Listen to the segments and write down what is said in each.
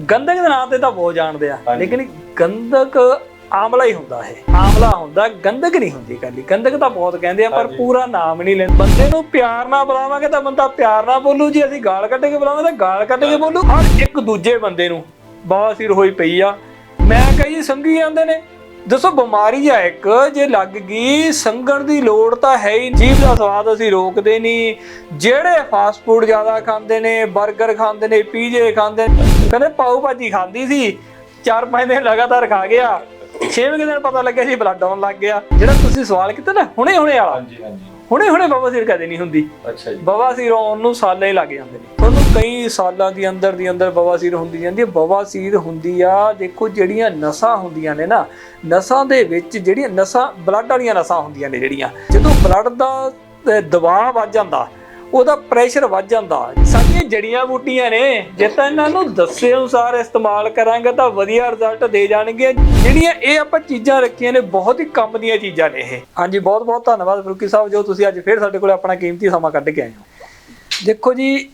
ਗੰਧਕ ਦੇ ਨਾਂ ਤੇ ਤਾਂ ਬਹੁਤ ਜਾਣਦੇ ਆ। ਲੇਕਿਨ ਗੰਧਕ ਆਮਲਾ ਹੀ ਹੁੰਦਾ ਹੈ ਆਮਲਾ ਹੁੰਦਾ ਗੰਧਕ ਨਹੀਂ ਹੁੰਦੀ ਕੱਲੀ ਗੰਧਕ ਤਾਂ ਬਹੁਤ ਕਹਿੰਦੇ ਆ ਪਰ। ਪੂਰਾ ਨਾਮ ਨਹੀਂ ਲੈਂਦੇ। ਬੰਦੇ ਨੂੰ ਪਿਆਰ ਨਾਲ ਬੁਲਾਵਾਂਗੇ ਤਾਂ ਬੰਦਾ ਪਿਆਰ ਨਾਲ ਬੋਲੂ ਜੀ ਅਸੀਂ ਗਾਲ ਕੱਢ ਕੇ ਬੁਲਾਵਾਂਗੇ ਤਾਂ ਗਾਲ ਕੱਢ ਕੇ ਬੋਲੂ। ਹਰ ਇੱਕ ਦੂਜੇ ਬੰਦੇ ਨੂੰ ਬਵਾਸੀਰ ਹੋਈ ਪਈ ਆ। ਮੈਂ ਕਹੀ ਸੰਗੀ ਜਾਂਦੇ ਨੇ। ਦੱਸੋ ਬਿਮਾਰੀ ਆ ਇੱਕ ਜੇ ਲੱਗ ਗਈ ਸੰਗਣ ਦੀ ਲੋੜ ਤਾਂ ਹੈ ਹੀ ਜੀਭ ਦਾ ਸਵਾਦ ਅਸੀਂ ਰੋਕਦੇ ਨਹੀਂ। ਜਿਹੜੇ ਫਾਸਟ ਫੂਡ ਜ਼ਿਆਦਾ ਖਾਂਦੇ ਨੇ 버ਗਰ ਖਾਂਦੇ ਨੇ ਪੀਜੇ ਖਾਂਦੇ ਨੇ ਕਹਿੰਦੇ ਪਾਉ ਭਾਜੀ ਖਾਂਦੀ ਸੀ ਚਾਰ ਪੰਜ ਦਿਨ ਲਗਾਤਾਰ ਖਾ ਗਿਆ। ਛੇਵੇਂ ਕੁ ਦਿਨ ਪਤਾ ਲੱਗਿਆ ਸੀ ਬਲੱਡ ਆਉਣ ਲੱਗ ਗਿਆ। ਜਿਹੜਾ ਤੁਸੀਂ ਸਵਾਲ ਕੀਤਾ ਨਾ ਹੁਣੇ ਹੁਣੇ ਵਾਲਾ। ਹਾਂਜੀ ਹਾਂਜੀ। ਹੁਣੇ ਹੁਣੇ ਬਵਾਸੀਰ ਕਦੇ ਨਹੀਂ ਹੁੰਦੀ। ਅੱਛਾ ਜੀ। ਬਵਾਸੀਰ ਆਉਣ ਨੂੰ ਸਾਲਾਂ ਹੀ ਲੱਗ ਜਾਂਦੇ ਨੇ। ਤੁਹਾਨੂੰ ਕਈ ਸਾਲਾਂ ਦੀ ਅੰਦਰ ਦੀ ਅੰਦਰ ਬਵਾਸੀਰ ਹੁੰਦੀ ਜਾਂਦੀ ਹੈ। ਬਵਾਸੀਰ ਹੁੰਦੀ ਆ ਦੇਖੋ ਜਿਹੜੀਆਂ ਨਸਾਂ ਹੁੰਦੀਆਂ ਨੇ ਨਾ ਨਸਾਂ ਦੇ ਵਿੱਚ ਜਿਹੜੀਆਂ ਨਸਾਂ ਬਲੱਡ ਵਾਲੀਆਂ ਨਸਾਂ ਹੁੰਦੀਆਂ ਨੇ ਜਿਹੜੀਆਂ ਜਦੋਂ ਬਲੱਡ ਦਾ ਦਬਾਅ ਵੱਧ ਜਾਂਦਾ ਉਹਦਾ ਪ੍ਰੈਸ਼ਰ ਵੱਧ ਜਾਂਦਾ ਜੜੀਆਂ ਬੂਟੀਆਂ ਨੇ। ਜੇ ਤਾਂ ਇਹਨਾਂ ਨੂੰ ਦੱਸੇ ਅਨੁਸਾਰ ਇਸਤੇਮਾਲ ਕਰਾਂਗੇ ਤਾਂ ਵਧੀਆ ਰਿਜ਼ਲਟ ਦੇ ਜਾਣਗੇ। ਜਿਹੜੀਆਂ ਇਹ ਆਪਾਂ ਚੀਜ਼ਾਂ ਰੱਖੀਆਂ ਨੇ ਬਹੁਤ ਹੀ ਕੰਮ ਦੀਆਂ ਚੀਜ਼ਾਂ ਨੇ ਇਹ। ਹਾਂਜੀ ਬਹੁਤ ਬਹੁਤ ਧੰਨਵਾਦ ਫਰੂਕੀ ਸਾਹਿਬ ਜੋ ਤੁਸੀਂ ਅੱਜ ਫੇਰ ਸਾਡੇ ਕੋਲ ਆਪਣਾ ਕੀਮਤੀ ਸਮਾਂ ਕੱਢ ਕੇ ਆਏ ਹੋ। ਦੇਖੋ ਜੀ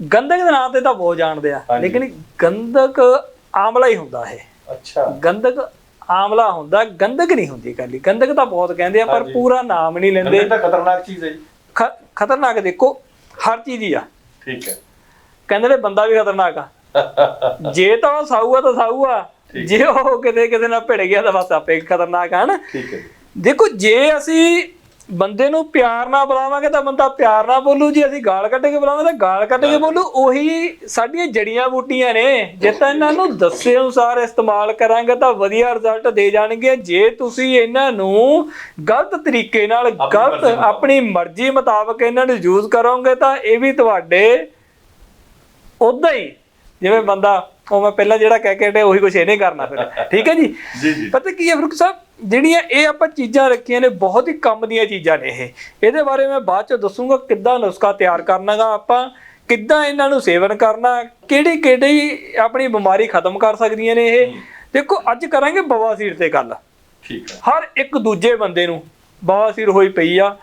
ਗੰਧਕ ਦੇ ਨਾਂ ਤੇ ਤਾਂ ਬਹੁਤ ਜਾਣਦੇ ਆ। ਲੇਕਿਨ ਗੰਧਕ ਆਮਲਾ ਹੀ ਹੁੰਦਾ ਹੈ ਅੱਛਾ। ਗੰਧਕ ਆਮਲਾ ਹੁੰਦਾ ਗੰਧਕ ਨਹੀਂ ਹੁੰਦੀ ਕੱਲੀ ਗੰਧਕ ਤਾਂ ਬਹੁਤ ਕਹਿੰਦੇ ਆ ਪਰ। ਪੂਰਾ ਨਾਮ ਨਹੀਂ ਲੈਂਦੇ। ਤਾਂ ਖਤਰਨਾਕ ਚੀਜ਼ ਹੈ ਜੀ। ਖਤਰਨਾਕ ਦੇਖੋ ਹਰ ਚੀਜ਼ ਹੀ ਆ। ਠੀਕ ਹੈ ਕਹਿੰਦੇ ਨੇ ਬੰਦਾ ਵੀ ਖਤਰਨਾਕ ਆ ਜੇ ਤਾਂ ਉਹ ਸਾਊ ਆ ਤਾਂ ਸਾਊ ਆ। ਜੇ ਉਹ ਕਿਤੇ ਕਿਸੇ ਨਾਲ ਭਿੜ ਗਿਆ ਤਾਂ ਬਸ ਆਪੇ ਖਤਰਨਾਕ ਆ ਨਾ ਠੀਕ ਹੈ। ਦੇਖੋ ਜੇ ਅਸੀਂ ਬੰਦੇ ਨੂੰ ਪਿਆਰ ਨਾਲ ਬੁਲਾਵਾਂਗੇ ਤਾਂ ਬੰਦਾ ਪਿਆਰ ਨਾਲ ਬੋਲੂ ਜੀ ਅਸੀਂ ਗਾਲ ਕੱਢ ਕੇ ਬੁਲਾਵਾਂਗੇ ਤਾਂ ਗਾਲ ਕੱਢ ਕੇ ਬੋਲੂ। ਉਹੀ ਸਾਡੀਆਂ ਜੜੀਆਂ ਬੂਟੀਆਂ ਨੇ ਜੇ ਤਾਂ ਇਹਨਾਂ ਨੂੰ ਦੱਸੇ ਅਨੁਸਾਰ ਇਸਤੇਮਾਲ ਕਰਾਂਗੇ ਤਾਂ ਵਧੀਆ ਰਿਜ਼ਲਟ ਦੇ ਜਾਣਗੇ। ਜੇ ਤੁਸੀਂ ਇਹਨਾਂ ਨੂੰ ਗਲਤ ਤਰੀਕੇ ਨਾਲ ਗਲਤ। ਆਪਣੀ ਮਰਜ਼ੀ ਮੁਤਾਬਕ ਇਹਨਾਂ ਨੂੰ ਯੂਜ਼ ਕਰੋਗੇ ਤਾਂ ਇਹ ਵੀ ਤੁਹਾਡੇ ਉਦਾਂ ਹੀ ਜਿਵੇਂ ਬੰਦਾ ਉਹ ਮੈਂ ਪਹਿਲਾਂ ਜਿਹੜਾ ਕਹਿ ਕੇ ਹਟਿਆ ਉਹੀ ਕੁਝ ਇਹਨੇ ਕਰਨਾ ਫਿਰ। ਠੀਕ ਹੈ ਜੀ? ਜੀ ਜੀ। ਪਤਾ ਕੀ ਹੈ ਫਰੂਕ ਸਾਹਿਬ? ਜਿਹੜੀਆਂ ਇਹ ਆਪਾਂ ਚੀਜ਼ਾਂ ਰੱਖੀਆਂ ਨੇ ਬਹੁਤ ਹੀ ਕੰਮ ਦੀਆਂ ਚੀਜ਼ਾਂ ਨੇ ਇਹ। ਇਹਦੇ ਬਾਰੇ ਮੈਂ ਬਾਅਦ ਚ ਦੱਸੂਗਾ ਕਿੱਦਾਂ ਨੁਸਖਾ ਤਿਆਰ ਕਰਨਾਗਾ ਆਪਾਂ ਕਿੱਦਾਂ ਇਹਨਾਂ ਨੂੰ ਸੇਵਨ ਕਰਨਾ ਕਿਹੜੀ ਕਿਹੜੀ ਆਪਣੀ ਬਿਮਾਰੀ ਖਤਮ ਕਰ ਸਕਦੀਆਂ ਨੇ ਇਹ। ਦੇਖੋ ਅੱਜ ਕਰਾਂਗੇ ਬਵਾਸੀਰ ਤੇ ਗੱਲ। ਠੀਕ ਹੈ ਹਰ ਇੱਕ ਦੂਜੇ ਬੰਦੇ ਨੂੰ ਬਵਾਸੀਰ ਹੋਈ ਪਈ ਆ।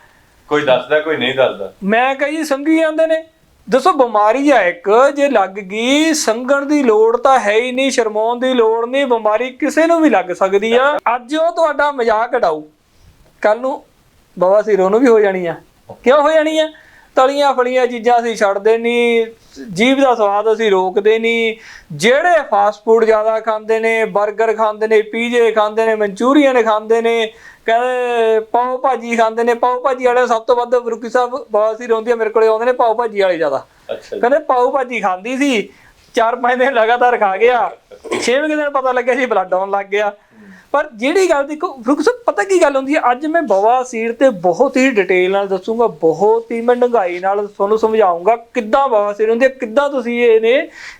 ਕੋਈ ਦੱਸਦਾ ਕੋਈ ਨਹੀਂ ਦੱਸਦਾ? ਮੈਂ ਕਹੀ ਸੰਗੀ ਜਾਂਦੇ ਨੇ ਦੱਸੋ, ਬਿਮਾਰੀ ਆ ਇੱਕ, ਜੇ ਲੱਗ ਗਈ ਸੰਗਣ ਦੀ ਲੋੜ ਤਾਂ ਹੈ ਹੀ ਨਹੀਂ, ਸ਼ਰਮਾਉਣ ਦੀ ਲੋੜ ਨਹੀਂ, ਬਿਮਾਰੀ ਕਿਸੇ ਨੂੰ ਵੀ ਲੱਗ ਸਕਦੀ ਆ। ਅੱਜ ਉਹ ਤੁਹਾਡਾ ਮਜ਼ਾਕ ਉਡਾਊ। ਕੱਲ ਨੂੰ ਬਾਬਾ ਸਿਰੋਂ ਨੂੰ ਵੀ ਹੋ ਜਾਣੀ ਆ। ਕਿਉਂ ਹੋ ਜਾਣੀ ਆ? ਤਲੀਆਂ ਫਲੀਆਂ ਚੀਜ਼ਾਂ ਅਸੀਂ ਛੱਡਦੇ ਨਹੀਂ ਜੀਭ ਦਾ ਸਵਾਦ ਅਸੀਂ ਰੋਕਦੇ ਨਹੀਂ। ਜਿਹੜੇ ਫਾਸਟ ਫੂਡ ਜ਼ਿਆਦਾ ਖਾਂਦੇ ਨੇ 버ਗਰ ਖਾਂਦੇ ਨੇ ਪੀਜੇ ਖਾਂਦੇ ਨੇ ਮਨਚੂਰੀਅਨ ਖਾਂਦੇ ਨੇ ਕਹਿੰਦੇ ਪਾਓ ਭਾਜੀ ਖਾਂਦੇ ਨੇ ਪਾਓ ਭਾਜੀ ਵਾਲੇ ਸਭ ਤੋਂ ਵੱਧ ਫਰੂਕੀ ਸਾਹਿਬ ਬਾਸੀ ਰੋਂਦੀ ਆ ਮੇਰੇ ਕੋਲੇ ਆਉਂਦੇ ਨੇ ਪਾਓ ਭਾਜੀ ਵਾਲੇ ਜ਼ਿਆਦਾ। ਕਹਿੰਦੇ ਪਾਓ ਭਾਜੀ ਖਾਂਦੀ ਸੀ ਚਾਰ ਪੰਜ ਦਿਨ ਲਗਾਤਾਰ ਖਾ ਗਿਆ। ਛੇਵੇਂ ਕੁ ਦਿਨ ਪਤਾ ਲੱਗਿਆ ਸੀ ਬਲੱਡ ਆਉਣ ਲੱਗ ਗਿਆ। ਪਰ ਜਿਹੜੀ ਗੱਲ ਦੇਖੋ ਫਰੂਕ ਸਾਹਿਬ ਪਤਾ ਕੀ ਗੱਲ ਹੁੰਦੀ ਹੈ? ਅੱਜ ਮੈਂ ਬਵਾਸੀਰ ਤੇ ਬਹੁਤ ਹੀ ਡਿਟੇਲ ਨਾਲ ਦੱਸੂਗਾ ਬਹੁਤ ਹੀ ਮੈਂ ਡੰਗਾਈ ਨਾਲ ਤੁਹਾਨੂੰ ਸਮਝਾਉਂਗਾ ਕਿੱਦਾਂ ਬਵਾਸੀਰ ਹੁੰਦੀ ਹੈ ਕਿੱਦਾਂ ਤੁਸੀਂ ਇਹਨੇ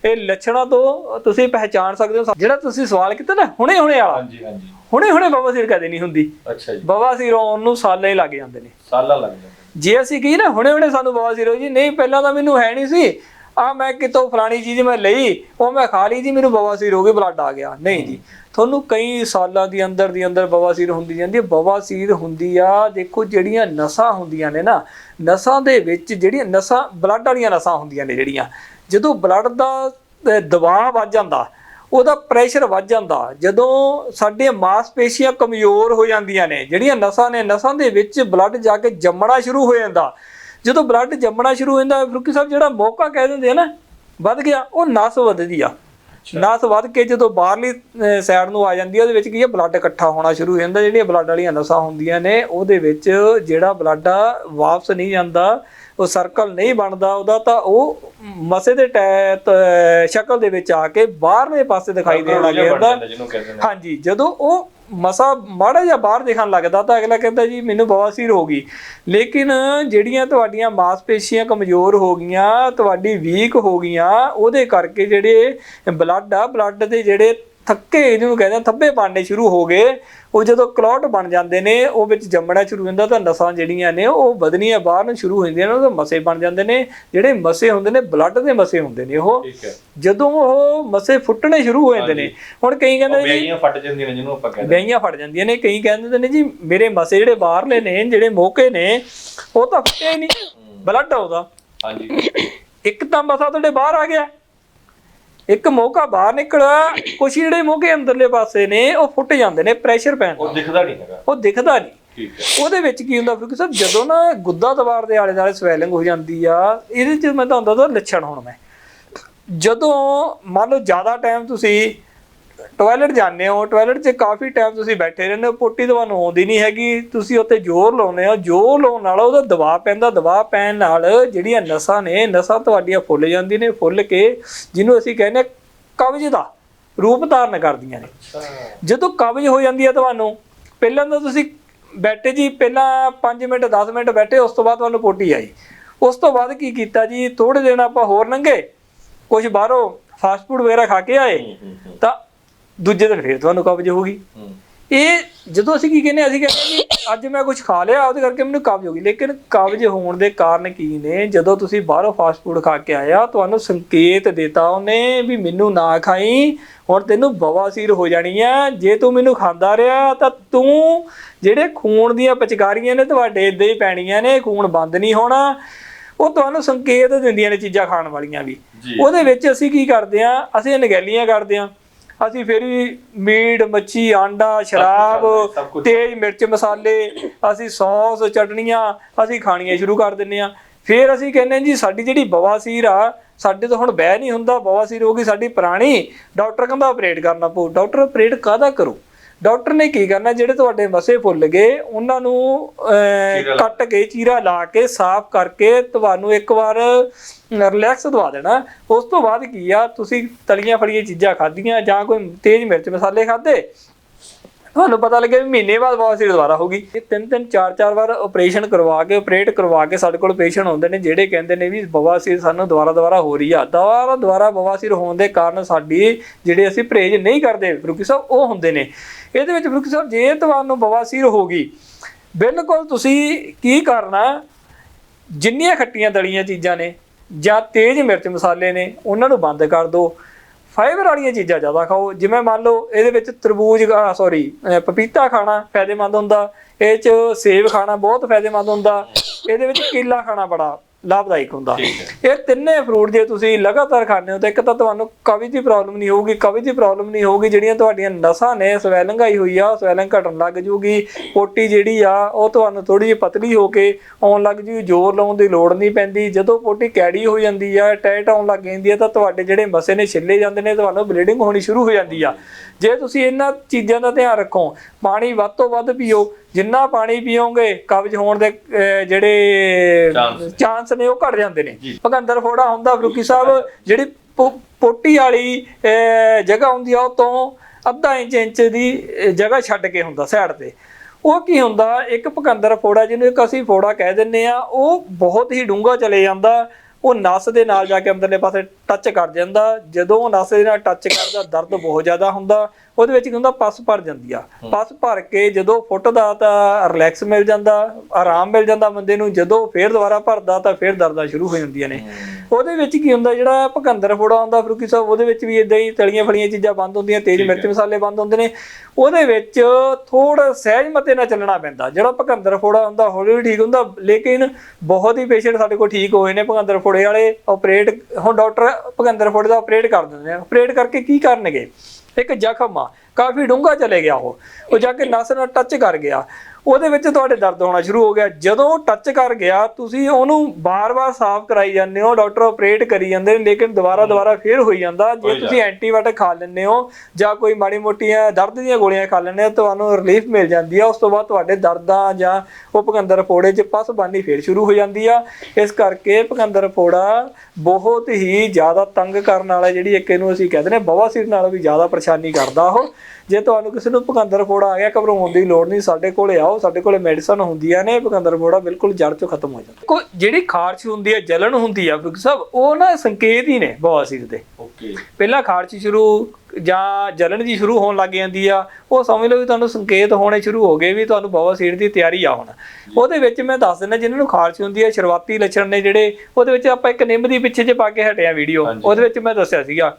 ਇਹ ਲੱਛਣਾਂ ਤੋਂ ਤੁਸੀਂ ਪਹਿਚਾਨ ਸਕਦੇ ਹੋ। ਜਿਹੜਾ ਤੁਸੀਂ ਸਵਾਲ ਕੀਤਾ ਨਾ ਹੁਣੇ ਹੁਣੇ ਵਾਲਾ। ਹਾਂਜੀ ਹਾਂਜੀ। ਹੁਣੇ ਹੁਣੇ ਬਵਾਸੀਰ ਕਦੇ ਨਹੀਂ ਹੁੰਦੀ। ਅੱਛਾ ਜੀ। ਬਵਾਸੀਰ ਆਉਣ ਨੂੰ ਸਾਲਾਂ ਹੀ ਲੱਗ ਜਾਂਦੇ ਨੇ। ਸਾਲਾ ਲੱਗ ਜਾਂਦਾ ਜੇ ਅਸੀਂ ਕਹੀ ਨਾ ਹੁਣੇ ਹੁਣੇ ਸਾਨੂੰ ਬਵਾਸੀਰ ਹੋ ਜੀ ਨਹੀਂ ਪਹਿਲਾਂ ਤਾਂ ਮੈਨੂੰ ਹੈ ਨਹੀਂ ਸੀ। ਆ ਮੈਂ ਕਿਤੋਂ ਫਲਾਣੀ ਚੀਜ਼ ਮੈਂ ਲਈ, ਉਹ ਮੈਂ ਖਾ ਲਈ ਜੀ, ਮੈਨੂੰ ਬਵਾਸੀਰ ਹੋ ਗਈ ਬਲੱਡ ਆ ਗਿਆ। ਨਹੀਂ ਜੀ, ਤੁਹਾਨੂੰ ਕਈ ਸਾਲਾਂ ਦੀ ਅੰਦਰ ਦੀ ਅੰਦਰ ਬਵਾਸੀਰ ਹੁੰਦੀ ਜਾਂਦੀ ਹੈ ਬਵਾਸੀਰ ਹੁੰਦੀ ਆ, ਦੇਖੋ ਜਿਹੜੀਆਂ ਨਸਾਂ ਹੁੰਦੀਆਂ ਨੇ ਨਾ, ਨਸਾਂ ਦੇ ਵਿੱਚ ਜਿਹੜੀਆਂ ਨਸਾਂ ਬਲੱਡ ਵਾਲੀਆਂ ਨਸਾਂ ਹੁੰਦੀਆਂ ਨੇ ਜਿਹੜੀਆਂ, ਜਦੋਂ ਬਲੱਡ ਦਾ ਦਬਾਅ ਵੱਧ ਜਾਂਦਾ, ਉਹਦਾ ਪ੍ਰੈਸ਼ਰ ਵੱਧ ਜਾਂਦਾ, ਜਦੋਂ ਸਾਡੇ ਮਾਸਪੇਸ਼ੀਆਂ ਕਮਜ਼ੋਰ ਹੋ ਜਾਂਦੀਆਂ ਨੇ, ਜਿਹੜੀਆਂ ਨਸਾਂ ਨੇ, ਨਸਾਂ ਦੇ ਵਿੱਚ ਬਲੱਡ ਜਾ ਕੇ ਜੰਮਣਾ ਸ਼ੁਰੂ ਹੋ ਜਾਂਦਾ ਜਦੋਂ ਬਲੱਡ ਜੰਮਣਾ ਸ਼ੁਰੂ ਹੋ ਜਾਂਦਾ ਫਰੂਕੀ ਸਾਹਿਬ ਜਿਹੜਾ ਮੌਕਾ ਕਹਿ ਦਿੰਦੇ ਆ ਨਾ ਵੱਧ ਗਿਆ ਉਹ ਨਸ ਵੱਧਦੀ ਆ। ਨਸ ਵੱਧ ਕੇ ਜਦੋਂ ਬਾਹਰਲੀ ਸਾਈਡ ਨੂੰ ਆ ਜਾਂਦੀ ਹੈ ਉਹਦੇ ਵਿੱਚ ਕੀ ਹੈ ਬਲੱਡ ਇਕੱਠਾ ਹੋਣਾ ਸ਼ੁਰੂ ਹੋ ਜਾਂਦਾ ਜਿਹੜੀਆਂ ਬਲੱਡ ਵਾਲੀਆਂ ਨਸਾਂ ਹੁੰਦੀਆਂ ਨੇ ਉਹਦੇ ਵਿੱਚ ਜਿਹੜਾ ਬਲੱਡ ਆ ਵਾਪਸ ਨਹੀਂ ਜਾਂਦਾ ਉਹ ਸਰਕਲ ਨਹੀਂ ਬਣਦਾ ਉਹਦਾ ਤਾਂ ਉਹ ਮਸੇ ਦੇ ਟੈ ਤ- ਸ਼ਕਲ ਦੇ ਵਿੱਚ ਆ ਕੇ ਬਾਹਰਲੇ ਪਾਸੇ ਦਿਖਾਈ ਦੇਣ ਲੱਗ ਜਾਂਦਾ। ਹਾਂਜੀ ਜਦੋਂ ਉਹ ਮਸਾ ਮਾੜਾ ਜਿਹਾ ਬਾਹਰ ਦੇਖਣ ਲੱਗਦਾ ਤਾਂ ਅਗਲਾ ਕਹਿੰਦਾ ਜੀ ਮੈਨੂੰ ਬਵਾਸੀਰ ਹੋ ਗਈ। ਲੇਕਿਨ ਜਿਹੜੀਆਂ ਤੁਹਾਡੀਆਂ ਮਾਸਪੇਸ਼ੀਆਂ ਕਮਜ਼ੋਰ ਹੋ ਗਈਆਂ, ਤੁਹਾਡੀ ਵੀਕ ਹੋ ਗਈਆਂ, ਉਹਦੇ ਕਰਕੇ ਜਿਹੜੇ ਬਲੱਡ ਆ ਬਲੱਡ ਦੇ ਜਿਹੜੇ ਥੱਕੇ ਜਿਹਨੂੰ ਕਹਿੰਦੇ ਥੱਬੇ ਬਣਨੇ ਸ਼ੁਰੂ ਹੋ ਗਏ। ਉਹ ਜਦੋਂ ਕਲੌਟ ਬਣ ਜਾਂਦੇ ਨੇ ਉਹ ਵਿੱਚ ਜੰਮਣਾ ਸ਼ੁਰੂ ਹੁੰਦਾ ਤਾਂ ਨਸਾਂ ਜਿਹੜੀਆਂ ਨੇ ਉਹ ਵਧਣੀਆਂ ਬਾਹਰ ਨੂੰ ਸ਼ੁਰੂ ਹੋ ਜਾਂਦੀਆਂ ਨੇ ਉਹ ਮਸੇ ਬਣ ਜਾਂਦੇ ਨੇ। ਜਿਹੜੇ ਮਸੇ ਹੁੰਦੇ ਨੇ ਬਲੱਡ ਦੇ ਮਸੇ ਹੁੰਦੇ ਨੇ ਉਹ। ਜਦੋਂ ਉਹ ਮਸੇ ਫੁੱਟਣੇ ਸ਼ੁਰੂ ਹੋ ਜਾਂਦੇ ਨੇ। ਹੁਣ ਕਈ ਕਹਿੰਦੇ ਨੇ ਜੀ ਬਿਆਈਆਂ ਫਟ ਜਾਂਦੀਆਂ ਨੇ ਜਿਹਨੂੰ ਆਪਾਂ ਕਹਿੰਦੇ ਵਿਆਹੀਆਂ ਫੜ ਜਾਂਦੀਆਂ ਨੇ। ਕਈ ਕਹਿੰਦੇ ਨੇ ਜੀ ਮੇਰੇ ਮਸੇ ਜਿਹੜੇ ਬਾਹਰਲੇ ਨੇ ਜਿਹੜੇ ਮੋਕੇ ਨੇ ਉਹ ਤਾਂ ਫੁੱਟੇ ਨਹੀਂ ਬਲੱਡ ਆਉਦਾ ਹਾਂਜੀ। ਇੱਕ ਤਾਂ ਮਸਾ ਤੁਹਾਡੇ ਬਾਹਰ ਆ ਗਿਆ। ਇੱਕ ਮੌਕਾ ਬਾਹਰ ਨਿਕਲਿਆ ਕੁਛ ਜਿਹੜੇ ਮੌਕੇ ਅੰਦਰਲੇ ਪਾਸੇ ਨੇ ਉਹ ਫੁੱਟ ਜਾਂਦੇ ਨੇ ਪ੍ਰੈਸ਼ਰ ਪੈਣ ਉਹ ਦਿਖਦਾ ਨਹੀਂ ਹੈਗਾ। ਉਹ ਦਿਖਦਾ ਨਹੀਂ। ਠੀਕ ਹੈ। ਉਹਦੇ ਵਿੱਚ ਕੀ ਹੁੰਦਾ ਫਿਰ ਸਰ ਜਦੋਂ ਨਾ ਗੁੱਦਾ ਦਵਾਰ ਦੇ ਆਲੇ ਦੁਆਲੇ ਸਵੈਲਿੰਗ ਹੋ ਜਾਂਦੀ ਆ ਇਹਦੇ ਚ ਮੈਂ ਤੁਹਾਨੂੰ ਦੱਸਦਾ ਲੱਛਣ ਹੁਣ ਮੈਂ। ਜਦੋਂ ਮੰਨ ਲਓ ਜ਼ਿਆਦਾ ਟਾਈਮ ਤੁਸੀਂ ਟਾਇਲਟ ਜਾਂਦੇ ਹੋ ਟਾਇਲਟ 'ਚ ਕਾਫੀ ਟਾਈਮ ਤੁਸੀਂ ਬੈਠੇ ਰਹਿੰਦੇ ਹੋ ਪੋਟੀ ਤੁਹਾਨੂੰ ਆਉਂਦੀ ਨਹੀਂ ਹੈਗੀ ਤੁਸੀਂ ਉੱਤੇ ਜ਼ੋਰ ਲਾਉਂਦੇ ਹੋ ਜ਼ੋਰ ਲਾਉਣ ਨਾਲ ਉਹਦਾ ਦਬਾਅ ਪੈਂਦਾ ਦਬਾਅ ਪੈਣ ਨਾਲ ਜਿਹੜੀਆਂ ਨਸਾਂ ਨੇ ਨਸਾਂ ਤੁਹਾਡੀਆਂ ਫੁੱਲ ਜਾਂਦੀਆਂ ਨੇ ਫੁੱਲ ਕੇ ਜਿਹਨੂੰ ਅਸੀਂ ਕਹਿੰਦੇ ਕਬਜ਼ ਦਾ ਰੂਪ ਧਾਰਨ ਕਰਦੀਆਂ ਨੇ। ਜਦੋਂ ਕਬਜ਼ ਹੋ ਜਾਂਦੀ ਹੈ ਤੁਹਾਨੂੰ ਪਹਿਲਾਂ ਤਾਂ ਤੁਸੀਂ ਬੈਠੇ ਜੀ ਪਹਿਲਾਂ 5 ਮਿੰਟ 10 ਮਿੰਟ ਬੈਠੇ ਉਸ ਤੋਂ ਬਾਅਦ ਤੁਹਾਨੂੰ ਪੋਟੀ ਆਈ। ਉਸ ਤੋਂ ਬਾਅਦ ਕੀ ਕੀਤਾ ਜੀ ਥੋੜੇ ਦਿਨ ਆਪਾਂ ਹੋਰ ਲੰਘੇ ਕੁਝ ਬਾਹਰੋਂ ਫਾਸਟ ਫੂਡ ਵਗੈਰਾ ਖਾ ਕੇ ਆਏ ਤਾਂ ਦੂਜੇ ਦਿਨ ਫੇਰ ਤੁਹਾਨੂੰ ਕਬਜ਼ ਹੋਊਗੀ। ਹੂੰ। ਇਹ ਜਦੋਂ ਅਸੀਂ ਕੀ ਕਹਿੰਦੇ ਅਸੀਂ ਕਹਿੰਦੇ ਅੱਜ ਮੈਂ ਕੁਝ ਖਾ ਲਿਆ ਉਹਦੇ ਕਰਕੇ ਮੈਨੂੰ ਕਬਜ਼ ਹੋ ਗਈ। ਲੇਕਿਨ ਕਬਜ਼ ਹੋਣ ਦੇ ਕਾਰਨ ਕੀ ਨੇ ਜਦੋਂ ਤੁਸੀਂ ਬਾਹਰੋਂ ਫਾਸਟ ਫੂਡ ਖਾ ਕੇ ਆਇਆ ਤੁਹਾਨੂੰ ਸੰਕੇਤ ਦਿੱਤਾ ਉਹਨੇ ਵੀ ਮੈਨੂੰ ਨਾ ਖਾਈ ਹੁਣ ਤੈਨੂੰ ਬਵਾਸੀਰ ਹੋ ਜਾਣੀ ਆ। ਜੇ ਤੂੰ ਮੈਨੂੰ ਖਾਂਦਾ ਰਿਹਾ ਤਾਂ ਤੂੰ ਜਿਹੜੇ ਖੂਨ ਦੀਆਂ ਪਿਚਕਾਰੀਆਂ ਨੇ ਤੁਹਾਡੇ ਇੱਦਾਂ ਹੀ ਪੈਣੀਆਂ ਨੇ ਖੂਨ ਬੰਦ ਨਹੀਂ ਹੋਣਾ। ਉਹ ਤੁਹਾਨੂੰ ਸੰਕੇਤ ਦਿੰਦੀਆਂ ਨੇ ਚੀਜ਼ਾਂ ਖਾਣ ਵਾਲੀਆਂ ਵੀ। ਉਹਦੇ ਵਿੱਚ ਅਸੀਂ ਕੀ ਕਰਦੇ ਆ ਅਸੀਂ ਅਣਗਹਿਲੀਆਂ ਕਰਦੇ ਆ। ਅਸੀਂ ਫਿਰ ਵੀ ਮੀਟ ਮੱਛੀ ਆਂਡਾ ਸ਼ਰਾਬ। ਤੇਜ਼ ਮਿਰਚ ਮਸਾਲੇ ਅਸੀਂ ਸੌਸ ਚਟਣੀਆਂ ਅਸੀਂ ਖਾਣੀਆਂ ਸ਼ੁਰੂ ਕਰ ਦਿੰਨੇ ਆ ਫਿਰ ਅਸੀਂ ਕਹਿੰਦੇ ਹਾਂ ਜੀ ਸਾਡੀ ਜਿਹੜੀ ਬਵਾਸੀਰ ਆ ਸਾਡੇ ਤੋਂ ਹੁਣ ਬਹਿ ਨਹੀਂ ਹੁੰਦਾ। ਬਵਾਸੀਰ ਹੋ ਗਈ ਸਾਡੀ ਪੁਰਾਣੀ। ਡਾਕਟਰ ਕਹਿੰਦਾ ਆਪਰੇਟ ਕਰਨਾ ਪਊ। ਡਾਕਟਰ ਆਪਰੇਟ ਕਾਹਦਾ ਕਰੋ? ਡਾਕਟਰ ਨੇ ਕੀ ਕਰਨਾ ਜਿਹੜੇ ਤੁਹਾਡੇ ਮਸੇ ਫੁੱਲ ਗਏ ਉਹਨਾਂ ਨੂੰ ਕੱਟ ਕੇ ਚੀਰਾ ਲਾ ਕੇ ਸਾਫ਼ ਕਰਕੇ ਤੁਹਾਨੂੰ ਇੱਕ ਵਾਰ ਰਿਲੈਕਸ ਦਵਾ ਦੇਣਾ। ਉਸ ਤੋਂ ਬਾਅਦ ਕੀ ਆ ਤੁਸੀਂ ਤਲੀਆਂ ਫੜੀਆਂ ਚੀਜ਼ਾਂ ਖਾਧੀਆਂ ਜਾਂ ਕੋਈ ਤੇਜ਼ ਮਿਰਚ ਮਸਾਲੇ ਖਾਦੇ ਤੁਹਾਨੂੰ ਪਤਾ ਲੱਗਿਆ ਵੀ ਮਹੀਨੇ ਬਾਅਦ ਬਵਾਸੀਰ ਦੁਬਾਰਾ ਹੋਗੀ ਇਹ ਤਿੰਨ ਤਿੰਨ, ਚਾਰ ਚਾਰ ਵਾਰ ਆਪਰੇਸ਼ਨ ਕਰਵਾ ਕੇ ਆਪਰੇਟ ਕਰਵਾ ਕੇ ਸਾਡੇ ਕੋਲ ਪੇਸ਼ੈਂਟ ਹੁੰਦੇ ਨੇ, ਜਿਹੜੇ ਕਹਿੰਦੇ ਨੇ ਵੀ ਬਵਾਸੀਰ ਸਾਨੂੰ ਦੁਬਾਰਾ ਦੁਬਾਰਾ ਹੋ ਰਹੀ ਆ। ਦੁਬਾਰਾ ਦੁਬਾਰਾ ਬਵਾਸੀਰ ਹੋਣ ਦੇ ਕਾਰਨ ਸਾਡੀ ਜਿਹੜੇ ਅਸੀਂ ਪਰਹੇਜ਼ ਨਹੀਂ ਕਰਦੇ ਫਰੂਕੀ ਸਾਹਿਬ, ਉਹ ਹੁੰਦੇ ਨੇ। ਇਹਦੇ ਵਿੱਚ ਫਰੂਕੀ ਸਾਹਿਬ, ਜੇ ਤੁਹਾਨੂੰ ਬਵਾਸੀਰ ਹੋ ਗਈ, ਬਿਲਕੁਲ ਤੁਸੀਂ ਕੀ ਕਰਨਾ? ਜਿੰਨੀਆਂ ਖੱਟੀਆਂ ਦਲੀਆਂ ਚੀਜ਼ਾਂ ਨੇ ਜਾਂ ਤੇਜ਼ ਮਿਰਚ ਮਸਾਲੇ ਨੇ, ਉਹਨਾਂ ਨੂੰ ਬੰਦ ਕਰ ਦਿਓ। ਫਾਈਬਰ ਵਾਲੀਆਂ ਚੀਜ਼ਾਂ ਜ਼ਿਆਦਾ ਖਾਓ। ਜਿਵੇਂ ਮੰਨ ਲਓ, ਇਹਦੇ ਵਿੱਚ ਤਰਬੂਜ ਸੌਰੀ ਪਪੀਤਾ ਖਾਣਾ ਫਾਇਦੇਮੰਦ ਹੁੰਦਾ। ਇਹ ਚ ਸੇਬ ਖਾਣਾ ਬਹੁਤ ਫਾਇਦੇਮੰਦ ਹੁੰਦਾ। ਇਹਦੇ ਵਿੱਚ ਕੇਲਾ ਖਾਣਾ ਬੜਾ। ਲਾਭਦਾਇਕ ਹੁੰਦਾ। ਇਹ ਤਿੰਨੇ ਫਰੂਟ ਜੇ ਤੁਸੀਂ ਲਗਾਤਾਰ ਖਾਂਦੇ ਹੋ ਤਾਂ ਇੱਕ ਤਾਂ ਤੁਹਾਨੂੰ ਕਬਜ਼ ਦੀ ਪ੍ਰੋਬਲਮ ਨਹੀਂ ਹੋਊਗੀ ਕਬਜ਼ ਦੀ ਪ੍ਰੋਬਲਮ ਨਹੀਂ ਹੋਊਗੀ ਜਿਹੜੀਆਂ ਤੁਹਾਡੀਆਂ ਨਸਾਂ ਨੇ ਸਵੈਲਿੰਗ ਆਈ ਹੋਈ ਆ ਸਵੈਲਿੰਗ ਘਟਣ ਲੱਗ ਜੂਗੀ ਪੋਟੀ ਜਿਹੜੀ ਆ ਉਹ ਤੁਹਾਨੂੰ ਥੋੜੀ ਜਿਹੀ ਪਤਲੀ ਹੋ ਕੇ ਆਉਣ ਲੱਗ ਜੂ ਜ਼ੋਰ ਲਾਉਣ ਦੀ ਲੋੜ ਨਹੀਂ ਪੈਂਦੀ ਜਦੋਂ ਪੋਟੀ ਕੈੜੀ ਹੋ ਜਾਂਦੀ ਆ ਟਾਈਟ ਆਉਣ ਲੱਗ ਜਾਂਦੀ ਆ ਤਾਂ ਤੁਹਾਡੇ ਜਿਹੜੇ ਮਸੇ ਨੇ ਛਿੱਲੇ ਜਾਂਦੇ ਨੇ ਤੁਹਾਨੂੰ ਬਲੀਡਿੰਗ ਹੋਣੀ ਸ਼ੁਰੂ ਹੋ ਜਾਂਦੀ ਆ। ਜੇ ਤੁਸੀਂ ਇਹਨਾਂ ਚੀਜ਼ਾਂ ਦਾ ਧਿਆਨ ਰੱਖੋ ਪਾਣੀ ਵੱਧ ਤੋਂ ਵੱਧ ਪੀਓ ਜਿੰਨਾ ਪਾਣੀ ਪੀਓਗੇ ਕਬਜ਼ ਹੋਣ ਦੇ ਜਿਹੜੇ। ਚਾਂਸ ਨੇ ਉਹ ਘਟ ਜਾਂਦੇ ਨੇ। ਭਗੰਦਰ ਫੋੜਾ ਹੁੰਦਾ ਫਰੂਕੀ ਸਾਹਿਬ ਜਿਹੜੀ ਪੋਟੀ ਵਾਲੀ ਜਗ੍ਹਾ ਹੁੰਦੀ ਆ ਉਹ ਤੋਂ ਅੱਧਾ ਇੰਚ ਇੰਚ ਦੀ ਜਗ੍ਹਾ ਛੱਡ ਕੇ ਹੁੰਦਾ ਸਾਈਡ ਤੇ ਉਹ ਕੀ ਹੁੰਦਾ ਇੱਕ ਭਗੰਦਰ ਫੋੜਾ ਜਿਹਨੂੰ ਇੱਕ ਅਸੀਂ ਫੋੜਾ ਕਹਿ ਦਿੰਨੇ ਆ ਉਹ ਬਹੁਤ ਹੀ ਡੂੰਘਾ ਚਲੇ ਜਾਂਦਾ ਉਹ ਨਸ ਦੇ ਨਾਲ ਜਾ ਕੇ ਅੰਦਰਲੇ ਪਾਸੇ ਟੱਚ ਕਰ ਜਾਂਦਾ ਜਦੋਂ ਉਹ ਨਸ ਦੇ ਨਾਲ ਟੱਚ ਕਰਦਾ ਦਰਦ ਬਹੁਤ ਜ਼ਿਆਦਾ ਹੁੰਦਾ ਉਹਦੇ ਵਿੱਚ ਕੀ ਹੁੰਦਾ ਪਸ ਭਰ ਜਾਂਦੀ ਆ। ਪਸ ਭਰ ਕੇ ਜਦੋਂ ਫੁੱਟਦਾ ਤਾਂ ਰਿਲੈਕਸ ਮਿਲ ਜਾਂਦਾ ਆਰਾਮ ਮਿਲ ਜਾਂਦਾ ਬੰਦੇ ਨੂੰ ਜਦੋਂ ਫੇਰ ਦੁਬਾਰਾ ਭਰਦਾ ਤਾਂ ਫੇਰ ਦਰਦਾਂ ਸ਼ੁਰੂ ਹੋ ਜਾਂਦੀਆਂ ਨੇ। ਉਹਦੇ ਵਿੱਚ ਕੀ ਹੁੰਦਾ ਜਿਹੜਾ ਭਕੰਦਰ ਫੋੜਾ ਹੁੰਦਾ ਫਰੂਕੀ ਸਾਹਿਬ ਉਹਦੇ ਵਿੱਚ ਵੀ ਇਦਾਂ ਹੀ ਤਲੀਆਂ ਫਲੀਆਂ ਚੀਜ਼ਾਂ ਬੰਦ ਹੁੰਦੀਆਂ ਤੇਜ਼ ਮਿਰਚ ਮਸਾਲੇ ਬੰਦ ਹੁੰਦੇ ਨੇ। ਉਹਦੇ ਵਿੱਚ ਥੋੜਾ ਸਹਿਜ ਮਤੇ ਨਾਲ ਚੱਲਣਾ ਪੈਂਦਾ। ਜਿਹੜਾ ਭਕੰਦਰ ਫੋੜਾ ਹੁੰਦਾ ਹੌਲੀ ਹੌਲੀ ਠੀਕ ਹੁੰਦਾ ਲੇਕਿਨ ਬਹੁਤ ਹੀ ਪੇਸ਼ੈਂਟ ਸਾਡੇ ਕੋਲ ਠੀਕ ਹੋਏ ਨੇ ਭਕੰਦਰ ਫੋੜੇ ਵਾਲੇ ਆਪਰੇਟ ਹੁਣ ਡਾਕਟਰ ਭਕੰਦਰ ਫੋੜੇ ਦਾ ਆਪਰੇਟ ਕਰ ਦਿੰਦੇ ਆ। ਆਪਰੇਟ ਕਰਕੇ ਕੀ ਕਰਨਗੇ? ਇੱਕ ਜ਼ਖਮ ਆ। ਕਾਫੀ ਡੂੰਘਾ ਚਲੇ ਗਿਆ ਉਹ। ਉਹ ਜਾ ਕੇ ਨਸ ਨਾਲ ਟੱਚ ਕਰ ਗਿਆ। ਉਹਦੇ ਵਿੱਚ ਤੁਹਾਡੇ ਦਰਦ ਹੋਣਾ ਸ਼ੁਰੂ ਹੋ ਗਿਆ। ਜਦੋਂ ਟੱਚ ਕਰ ਗਿਆ ਤੁਸੀਂ ਉਹਨੂੰ ਬਾਰ-ਬਾਰ ਸਾਫ਼ ਕਰਾਈ ਜਾਂਦੇ ਹੋ ਡਾਕਟਰ ਆਪਰੇਟ ਕਰੀ ਜਾਂਦੇ ਨੇ ਲੇਕਿਨ ਦੁਬਾਰਾ ਦੁਬਾਰਾ ਫੇਰ ਹੋਈ ਜਾਂਦਾ। ਜੇ ਤੁਸੀਂ ਐਂਟੀਬਾਇਓਟਿਕ ਖਾ ਲੈਂਦੇ ਹੋ ਜਾਂ ਕੋਈ ਮਾੜੀ ਮੋਟੀਆਂ ਦਰਦ ਦੀਆਂ ਗੋਲੀਆਂ ਖਾ ਲੈਂਦੇ ਹੋ ਤੁਹਾਨੂੰ ਰਿਲੀਫ ਮਿਲ ਜਾਂਦੀ ਆ। ਉਸ ਤੋਂ ਬਾਅਦ ਤੁਹਾਡੇ ਦਰਦਾਂ ਜਾਂ ਉਹ ਭਗੰਦਰ ਫੋੜੇ 'ਚ ਪਸਬਾਨੀ ਫੇਰ ਸ਼ੁਰੂ ਹੋ ਜਾਂਦੀ ਆ। ਇਸ ਕਰਕੇ ਭਗੰਦਰ ਫੋੜਾ ਬਹੁਤ ਹੀ ਜ਼ਿਆਦਾ ਤੰਗ ਕਰਨ ਵਾਲਾ ਜਿਹੜੀ ਇੱਕ ਇਹਨੂੰ ਅਸੀਂ ਕਹਿੰਦੇ ਨੇ ਬਵਾਸੀਰ ਨਾਲੋਂ ਵੀ ਜ਼ਿਆਦਾ ਪਰੇਸ਼ਾਨੀ ਕਰਦਾ ਉਹ। ਜੇ ਤੁਹਾਨੂੰ ਕਿਸੇ ਨੂੰ ਭਗੰਦਰ ਫੋੜਾ ਆ ਗਿਆ ਘਬਰਾਉਣ ਦੀ ਲੋੜ ਨਹੀਂ ਸਾਡੇ ਕੋਲੇ ਆਓ ਸਾਡੇ ਕੋਲੇ ਮੈਡੀਸਨ ਹੁੰਦੀਆਂ ਨੇ ਭਗੰਦਰ ਫੋੜਾ ਬਿਲਕੁਲ ਜੜ ਤੋਂ ਖਤਮ ਹੋ ਜਾਂਦਾ। ਕੋ ਜਿਹੜੀ ਖਾਰਸ਼ ਹੁੰਦੀ ਹੈ ਜਲਨ ਹੁੰਦੀ ਆ ਫਿਰ ਸਭ ਉਹ ਨਾ ਸੰਕੇਤ ਹੀ ਨੇ ਬਵਾਸੀਰ ਦੇ ਓਕੇ। ਪਹਿਲਾਂ ਖਾਰਸ਼ ਸ਼ੁਰੂ ਜਾਂ ਜਲਨ ਜੀ ਸ਼ੁਰੂ ਹੋਣ ਲੱਗ ਜਾਂਦੀ ਆ ਉਹ ਸਮਝ ਲਓ ਵੀ ਤੁਹਾਨੂੰ ਸੰਕੇਤ ਹੋਣੇ ਸ਼ੁਰੂ ਹੋ ਗਏ ਵੀ ਤੁਹਾਨੂੰ ਬਵਾਸੀਰ ਦੀ ਤਿਆਰੀ ਆ ਹੁਣ। ਉਹਦੇ ਵਿੱਚ ਮੈਂ ਦੱਸ ਦਿੰਦਾ ਜਿਨ੍ਹਾਂ ਨੂੰ ਖਾਰਸ਼ ਹੁੰਦੀ ਹੈ ਸ਼ੁਰੂਆਤੀ ਲੱਛਣ ਨੇ ਜਿਹੜੇ ਉਹਦੇ ਵਿੱਚ ਆਪਾਂ ਇੱਕ ਨਿੰਮ ਦੀ ਪਿੱਛੇ ਜੇ ਪਾ ਕੇ ਹਟਿਆ ਵੀਡੀਓ। ਉਹਦੇ ਵਿੱਚ ਮੈਂ ਦੱਸਿਆ ਸੀਗਾ।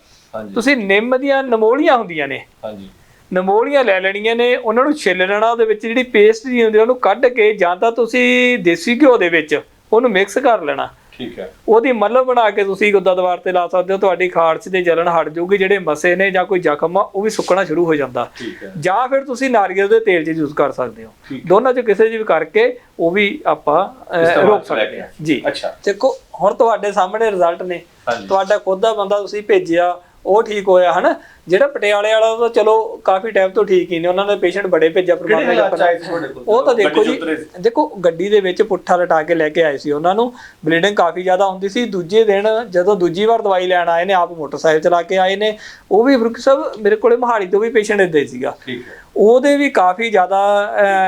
ਤੁਸੀਂ ਨਿੰਮ ਦੀਆਂ ਨਮੋਲੀਆਂ ਹੁੰਦੀਆਂ ਨੇ। ਹਾਂਜੀ। ਨਮੋਲੀਆਂ ਲੈ ਲੈਣੀਆਂ ਨੇ ਉਹਨਾਂ ਨੂੰ ਛਿੱਲ ਲੈਣਾ ਉਹਦੇ ਵਿੱਚ ਜਿਹੜੀ ਪੇਸਟ ਜੀ ਹੁੰਦੀ ਉਹਨੂੰ ਕੱਢ ਕੇ ਜਾਂ ਤਾਂ ਤੁਸੀਂ ਦੇਸੀ ਘਿਓ ਦੇ ਵਿੱਚ ਉਹਨੂੰ ਮਿਕਸ ਕਰ ਲੈਣਾ। ਠੀਕ ਹੈ। ਉਹਦੀ ਮੱਲਮ ਬਣਾ ਕੇ ਤੁਸੀਂ ਗੁੱਦਾ ਦੀਵਾਰ ਤੇ ਲਾ ਸਕਦੇ ਹੋ ਤੁਹਾਡੀ ਖਾਰਚ ਤੇ ਜਲਣ ਹਟ ਜਾਊਗੀ ਜਿਹੜੇ ਮਸੇ ਨੇ ਜਾਂ ਕੋਈ ਜ਼ਖਮ ਆ ਉਹ ਵੀ ਸੁੱਕਣਾ ਸ਼ੁਰੂ ਹੋ ਜਾਂਦਾ। ਜਾਂ ਫਿਰ ਤੁਸੀਂ ਨਾਰੀਅਲ ਦੇ ਤੇਲ 'ਚ ਯੂਜ਼ ਕਰ ਸਕਦੇ ਹੋ। ਦੋਨਾਂ 'ਚ ਕਿਸੇ 'ਚ ਵੀ ਕਰਕੇ ਉਹ ਵੀ ਆਪਾਂ ਰੋਕ ਸਕਦੇ। ਹਾਂ। ਜੀ। ਅੱਛਾ। ਦੇਖੋ ਹੁਣ ਤੁਹਾਡੇ ਸਾਹਮਣੇ ਰਿਜ਼ਲਟ ਨੇ। ਤੁਹਾਡਾ ਖੁਦ ਦਾ ਬੰਦਾ ਤੁਸੀਂ ਭੇਜਿਆ ਉਹ ਠੀਕ ਹੋਇਆ ਹਨਾ? ਜਿਹੜਾ ਪਟਿਆਲੇ ਵਾਲਾ ਤਾਂ ਚਲੋ ਕਾਫੀ ਟਾਈਮ ਤੋਂ ਠੀਕ ਹੀ ਨੇ ਉਹਨਾਂ ਦੇ ਪੇਸ਼ੈਂਟ ਬੜੇ ਭੇਜਿਆ ਪਰਮਾਤਮਾ ਦਾ ਉਹ ਤਾਂ ਦੇਖੋ ਜੀ? ਦੇਖੋ ਗੱਡੀ ਦੇ ਵਿੱਚ ਪੁੱਠਾ ਲਟਾ ਕੇ ਲੈ ਕੇ ਆਏ ਸੀ ਉਹਨਾਂ ਨੂੰ। ਬਲੀਡਿੰਗ ਕਾਫੀ ਜ਼ਿਆਦਾ ਹੁੰਦੀ ਸੀ। ਦੂਜੇ ਦਿਨ ਜਦੋਂ ਦੂਜੀ ਵਾਰ ਦਵਾਈ ਲੈਣ ਆਏ ਨੇ ਆਪ ਮੋਟਰਸਾਈਕਲ ਚਲਾ ਕੇ ਆਏ ਨੇ। ਉਹ ਵੀ ਫਰੂਕ ਸਾਹਿਬ ਮੇਰੇ ਕੋਲੇ ਮਹਾਲੀ ਤੋਂ ਵੀ ਪੇਸ਼ੈਂਟ ਇੱਦਾਂ ਹੀ ਸੀਗਾ। ਠੀਕ ਹੈ। ਉਹਦੇ ਵੀ ਕਾਫੀ ਜ਼ਿਆਦਾ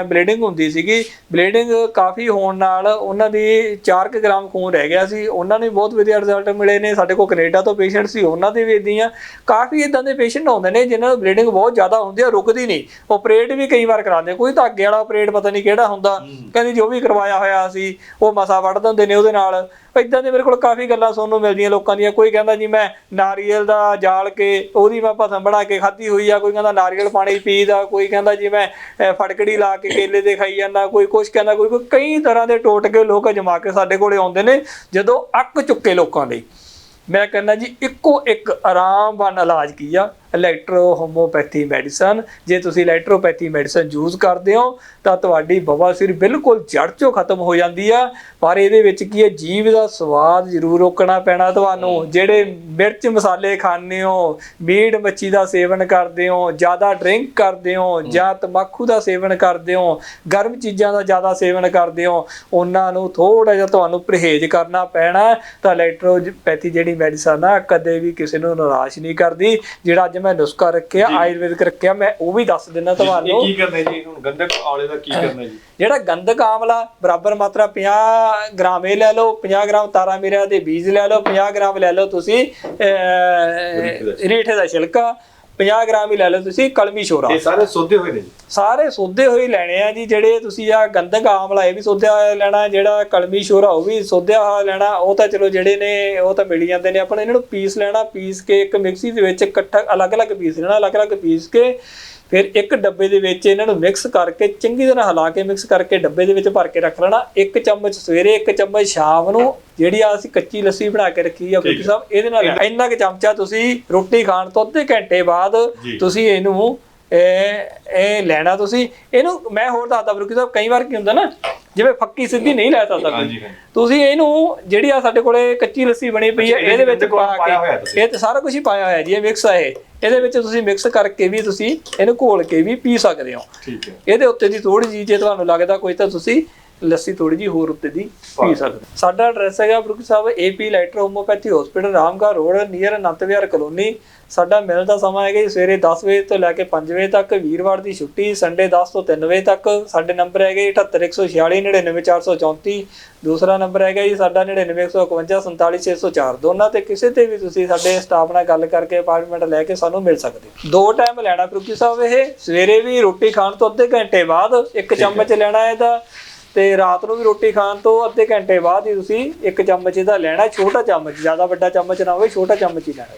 ਬਲੀਡਿੰਗ ਹੁੰਦੀ ਸੀਗੀ। ਬਲੀਡਿੰਗ ਕਾਫੀ ਹੋਣ ਨਾਲ ਉਹਨਾਂ ਦੀ 4 ਗ੍ਰਾਮ ਖੂਨ ਰਹਿ ਗਿਆ ਸੀ। ਉਹਨਾਂ ਨੂੰ ਬਹੁਤ ਵਧੀਆ ਰਿਜ਼ਲਟ ਮਿਲੇ ਨੇ। ਸਾਡੇ ਕੋਲ ਕੈਨੇਡਾ ਤੋਂ ਪੇਸ਼ੈਂਟ ਸੀ ਉਹਨਾਂ ਦੇ ਵੀ ਇਦਾਂ ਕਾਫੀ ਇਦਾਂ ਦੇ ਪੇਸ਼ੈਂਟ ਆਉਂਦੇ ਨੇ ਜਿਨ੍ਹਾਂ ਨੂੰ ਬਲੀਡਿੰਗ ਬਹੁਤ ਜ਼ਿਆਦਾ ਹੁੰਦੀ ਆ ਰੁਕਦੀ ਨਹੀਂ। ਆਪਰੇਟ ਵੀ ਕਈ ਵਾਰ ਕਰਾਉਂਦੇ ਕੋਈ ਧਾਗੇ ਵਾਲਾ ਆਪਰੇਟ ਪਤਾ ਨਹੀਂ ਕਿਹੜਾ ਹੁੰਦਾ। ਕਹਿੰਦੇ ਜੋ ਵੀ ਕਰਵਾਇਆ ਹੋਇਆ ਸੀ ਉਹ ਮਸਾ ਵੱਢ ਦਿੰਦੇ ਨੇ ਉਹਦੇ ਨਾਲ। ਇਦਾਂ ਦੇ ਮੇਰੇ ਕੋਲ ਕਾਫੀ ਗੱਲਾਂ ਸੁਣਨ ਨੂੰ ਮਿਲਦੀਆਂ ਲੋਕਾਂ ਦੀਆਂ। ਕੋਈ ਕਹਿੰਦਾ ਜੀ ਮੈਂ ਨਾਰੀਅਲ ਦਾ ਜਾਲ ਕੇ ਉਹਦੀ ਮੈਂ ਭਸਮ ਬਣਾ ਕੇ ਖਾਧੀ ਹੋਈ ਆ ਕੋਈ ਕਹਿੰਦਾ ਨਾਰੀਅਲ ਪਾਣੀ ਪੀਦਾ ਕੋਈ ਕਹਿੰਦਾ ਜੀ ਮੈਂ ਅਹ, ਫਟਕੜੀ ਲਾ ਕੇ ਕੇਲੇ ਦੇ ਖਾਈ ਜਾਂਦਾ ਕੋਈ ਕੁਛ ਕਹਿੰਦਾ ਕੋਈ ਕੋਈ ਕਈ ਤਰ੍ਹਾਂ ਦੇ ਟੋਟਕੇ ਲੋਕ ਜਮਾ ਕੇ ਸਾਡੇ ਕੋਲੇ ਆਉਂਦੇ ਨੇ ਜਦੋਂ ਅੱਕ ਚੁੱਕੇ ਲੋਕਾਂ ਲਈ। ਮੈਂ ਕਹਿੰਦਾ ਜੀ ਇੱਕੋ ਇੱਕ ਆਰਾਮਵਾਨ ਇਲਾਜ ਕੀ ਆ? ਇਲੈਕਟ੍ਰੋ ਹੋਮੋਪੈਥੀ ਮੈਡੀਸਨ ਜੇ ਤੁਸੀਂ ਇਲੈਕਟ੍ਰੋਪੈਥੀ ਮੈਡੀਸਨ ਯੂਜ਼ ਕਰਦੇ ਹੋ ਤਾਂ ਤੁਹਾਡੀ ਬਵਾਸੀਰ ਬਿਲਕੁਲ ਜੜ ਚੋਂ ਖਤਮ ਹੋ ਜਾਂਦੀ ਆ। ਪਰ ਇਹਦੇ ਵਿੱਚ ਕੀ ਹੈ ਜੀਵ ਦਾ ਸਵਾਦ ਜ਼ਰੂਰ ਰੋਕਣਾ ਪੈਣਾ ਤੁਹਾਨੂੰ। ਜਿਹੜੇ ਮਿਰਚ ਮਸਾਲੇ ਖਾਂਦੇ ਹੋ ਮੀਟ ਮੱਛੀ ਦਾ ਸੇਵਨ ਕਰਦੇ ਹੋ ਜ਼ਿਆਦਾ ਡਰਿੰਕ ਕਰਦੇ ਹੋ ਜਾਂ ਤੰਬਾਕੂ ਦਾ ਸੇਵਨ ਕਰਦੇ ਹੋ ਗਰਮ ਚੀਜ਼ਾਂ ਦਾ ਜ਼ਿਆਦਾ ਸੇਵਨ ਕਰਦੇ ਹੋ ਉਹਨਾਂ ਨੂੰ ਥੋੜਾ ਜਿਹਾ ਤੁਹਾਨੂੰ ਪਰਹੇਜ਼ ਕਰਨਾ ਪੈਣਾ। ਤਾਂ ਇਲੈਕਟ੍ਰੋਪੈਥੀ ਜਿਹੜੀ ਮੈਡੀਸਨ ਆ ਕਦੇ ਵੀ ਕਿਸੇ ਨੂੰ ਨਿਰਾਸ਼ ਨਹੀਂ ਕਰਦੀ। ਜਿਹੜਾ ਅੱਜ ਮੈਂ ਨੁਸਖਾ ਰੱਖਿਆ ਆਯੁਰਵੈਦਿਕ ਰੱਖਿਆ ਮੈਂ ਉਹ ਵੀ ਦੱਸ ਦਿੰਦਾ ਇਹ ਤੁਹਾਨੂੰ। ਕੀ ਕਰਨਾ ਜੀ? ਹੁਣ ਗੰਧਕ ਆਲੇ ਦਾ ਕੀ ਕਰਨਾ ਜੀ? ਜਿਹੜਾ ਗੰਧਕ ਆਮਲਾ ਬਰਾਬਰ ਮਾਤਰਾ 50 ਗ੍ਰਾਮ ਇਹ ਲੈ ਲਓ 50 ਗ੍ਰਾਮ ਤਾਰਾ ਮੀਰਾ ਦੇ ਬੀਜ ਲੈ ਲਓ 50 ਗ੍ਰਾਮ ਲੈ ਲਓ ਤੁਸੀਂ ਰੀਠੇ ਦਾ ਛਿਲਕਾ। 50 ਗ੍ਰਾਮ ਹੀ ਲੈ ਲਓ ਤੁਸੀਂ ਕਲਮੀ ਸ਼ੋਰਾ ਇਹ ਸਾਰੇ ਸੋਧੇ ਹੋਏ ਨੇ ਜੀ। ਸਾਰੇ ਸੋਧੇ ਹੋਏ ਲੈਣੇ ਆ ਜੀ ਜਿਹੜੇ ਤੁਸੀਂ ਆ ਗੰਧਕ ਆਮਲਾ ਇਹ ਵੀ ਸੋਧਿਆ ਹੋਇਆ ਲੈਣਾ ਜਿਹੜਾ ਕਲਮੀ ਸ਼ੋਰਾ ਉਹ ਵੀ ਸੋਧਿਆ ਹੋਇਆ ਲੈਣਾ ਉਹ ਤਾਂ ਚਲੋ ਜਿਹੜੇ ਨੇ ਉਹ ਤਾਂ ਮਿਲ ਜਾਂਦੇ ਨੇ। ਆਪਾਂ ਇਹਨਾਂ ਨੂੰ ਪੀਸ ਲੈਣਾ ਪੀਸ ਕੇ ਇੱਕ ਮਿਕਸੀ ਦੇ ਵਿੱਚ ਇਕੱਠਾ ਅਲੱਗ-ਅਲੱਗ ਪੀਸ ਲੈਣਾ ਅਲੱਗ-ਅਲੱਗ ਪੀਸ ਕੇ ਫਿਰ ਇੱਕ ਡੱਬੇ ਦੇ ਵਿੱਚ ਇਹਨਾਂ ਨੂੰ ਮਿਕਸ ਕਰਕੇ ਚੰਗੀ ਤਰ੍ਹਾਂ ਹਿਲਾ ਕੇ ਮਿਕਸ ਕਰਕੇ ਡੱਬੇ ਦੇ ਵਿੱਚ ਭਰ ਕੇ ਰੱਖ ਲੈਣਾ ਇੱਕ ਚਮਚ ਸਵੇਰੇ ਇੱਕ ਚਮਚ ਸ਼ਾਮ ਨੂੰ ਜਿਹੜੀ ਆ ਅਸੀਂ ਕੱਚੀ ਲੱਸੀ ਬਣਾ ਕੇ ਰੱਖੀ ਆ ਬੁੱਕੀ ਸਾਹਿਬ ਇਹਦੇ ਨਾਲ। ਇੰਨਾ ਕੁ ਚਮਚਾ ਤੁਸੀਂ ਰੋਟੀ ਖਾਣ ਤੋਂ ਅੱਧੇ ਘੰਟੇ ਬਾਅਦ। ਤੁਸੀਂ ਇਹਨੂੰ ਇਹ ਇਹ ਲੈਣਾ ਤੁਸੀਂ। ਇਹਨੂੰ ਮੈਂ ਹੋਰ ਦੱਸਦਾ ਬਰੂਕੀ ਸਾਹਿਬ ਕਈ ਵਾਰ ਕੀ ਹੁੰਦਾ ਨਾ ਜਿਵੇਂ ਫੱਕੀ ਸਿੱਧੀ ਨਹੀਂ ਲੈ ਸਕਦਾ ਕੋਈ। ਤੁਸੀਂ ਇਹਨੂੰ ਜਿਹੜੀ ਆ ਸਾਡੇ ਕੋਲੇ ਕੱਚੀ ਲੱਸੀ ਬਣੀ ਪਈ ਹੈ ਇਹਦੇ ਵਿੱਚ ਪਾ ਕੇ। ਇਹ ਤੇ ਸਾਰਾ ਕੁਝ ਹੀ ਪਾਇਆ ਹੋਇਆ ਜੀ ਇਹ ਮਿਕਸ ਹੈ ਇਹ। ਇਹਦੇ ਵਿੱਚ ਤੁਸੀਂ ਮਿਕਸ ਕਰਕੇ ਵੀ ਤੁਸੀਂ ਇਹਨੂੰ ਘੋਲ ਕੇ ਵੀ ਪੀ ਸਕਦੇ ਹੋ। ਠੀਕ ਹੈ। ਇਹਦੇ ਉੱਤੇ ਦੀ ਥੋੜੀ ਜਿਹੀ ਜੇ ਤੁਹਾਨੂੰ ਲੱਗਦਾ ਕੋਈ ਤਾਂ ਤੁਸੀਂ ਲੱਸੀ ਥੋੜੀ ਜਿਹੀ ਹੋਰ ਉੱਤੇ ਦੀ ਪੀ ਸਕਦੇ। ਸਾਡਾ ਐਡਰੈਸ ਹੈਗਾ ਬਰੁਕ ਸਾਹਿਬ ਏਪੀ letter homoeopathy hospital Ramgarh road near Anant Vihar colony ਸਾਡਾ ਮਿਲਣ ਦਾ ਸਮਾਂ ਹੈਗਾ ਜੀ ਸਵੇਰੇ 10 ਵਜੇ ਤੋਂ ਲੈ ਕੇ 5 ਵਜੇ ਤੱਕ। ਵੀਰਵਾਰ ਦੀ ਛੁੱਟੀ ਸੰਡੇ 10 ਤੋਂ 3 ਵਜੇ ਤੱਕ। ਸਾਡੇ ਨੰਬਰ ਹੈਗੇ 78146 99434 ਦੂਸਰਾ ਨੰਬਰ ਹੈਗਾ ਜੀ ਸਾਡਾ 99151 47604 ਦੋਨਾਂ ਤੇ ਕਿਸੇ ਤੇ ਵੀ ਤੁਸੀਂ ਸਾਡੇ ਸਟਾਫ ਨਾਲ ਗੱਲ ਕਰਕੇ ਅਪਾਰਟਮੈਂਟ ਲੈ ਕੇ ਸਾਨੂੰ ਮਿਲ ਸਕਦੇ। ਹੋ ਦੋ ਟਾਈਮ ਲੈਣਾ ਫਰੂਕੀ ਸਾਹਿਬ ਇਹ। ਸਵੇਰੇ ਵੀ ਰੋਟੀ ਖਾਣ ਤੋਂ ਅੱਧੇ ਘੰਟੇ ਬਾਅਦ ਇੱਕ ਚਮਚ ਲੈਣਾ ਇਹਦਾ। ਤੇ ਰਾਤ ਨੂੰ ਵੀ ਰੋਟੀ ਖਾਣ ਤੋਂ ਅੱਧੇ ਘੰਟੇ ਬਾਅਦ ਹੀ ਤੁਸੀਂ ਇੱਕ ਚਮਚ ਇਹਦਾ ਲੈਣਾ, ਛੋਟਾ ਚਮਚ, ਜ਼ਿਆਦਾ ਵੱਡਾ ਚਮਚ ਨਾ ਹੋਵੇ, ਛੋਟਾ ਚਮਚ ਹੀ ਲੈਣਾ।